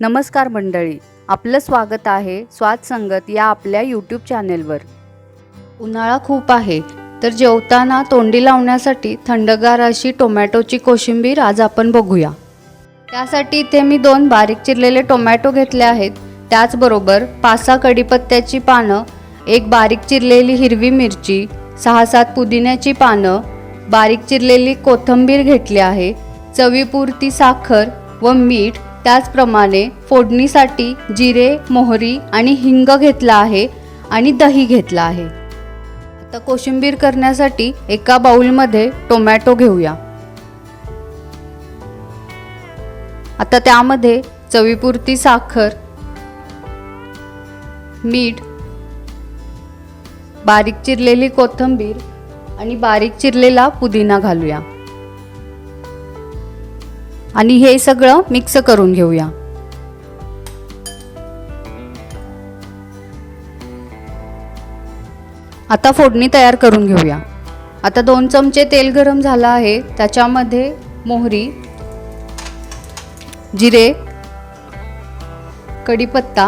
नमस्कार मंडळी आपलं स्वागत आहे स्वाद संगत या आपल्या यूट्यूब चॅनेलवर उन्हाळा खूप आहे तर जेवताना तोंडी लावण्यासाठी थंडगार अशी टोमॅटोची कोशिंबीर आज आपण बघूया. त्यासाठी इथे मी दोन बारीक चिरलेले टोमॅटो घेतले आहेत त्याचबरोबर पाच सहा कढीपत्त्याची पानं एक बारीक चिरलेली हिरवी मिरची सहा सात पुदिन्याची पानं बारीक चिरलेली कोथिंबीर घेतली आहे चवीपुरती साखर व मीठ त्याचप्रमाणे फोडणीसाठी जिरे मोहरी आणि हिंग घेतला आहे आणि दही घेतला आहे. आता कोशिंबीर करण्यासाठी एका बाऊलमध्ये टोमॅटो घेऊया. आता त्यामध्ये चवीपुरती साखर मीठ बारीक चिरलेली कोथिंबीर आणि बारीक चिरलेला पुदिना घालूया. आणि हे सगळं मिक्स करून घेऊया. आता फोडणी तयार करून घेऊया. आता दोन चमचे तेल गरम झालं आहे. त्याच्यामध्ये मोहरी जिरे कढीपत्ता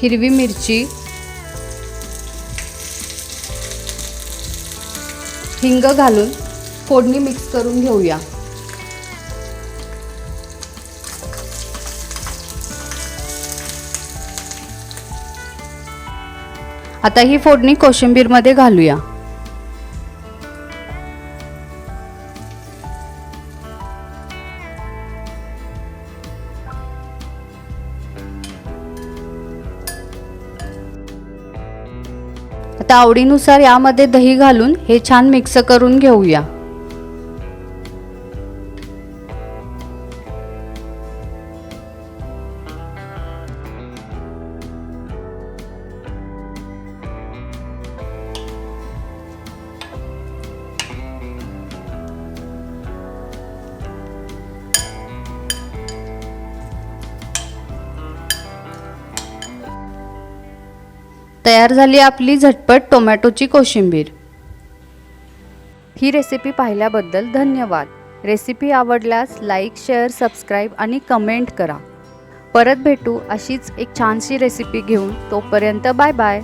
हिरवी मिरची हिंग घालून फोडणी मिक्स करून घेऊया. आता ही फोडणी कोशिंबीरमध्ये घालूया. आता आवडीनुसार यामध्ये दही घालून हे छान मिक्स करून घेऊया. तयार झाली आपली झटपट टोमॅटोची कोशिंबीर. ही रेसिपी पाहिल्याबद्दल धन्यवाद. रेसिपी आवडल्यास लाईक शेअर सबस्क्राईब आणि कमेंट करा. परत भेटू अशीच एक छानशी रेसिपी घेऊन तोपर्यंत बाय बाय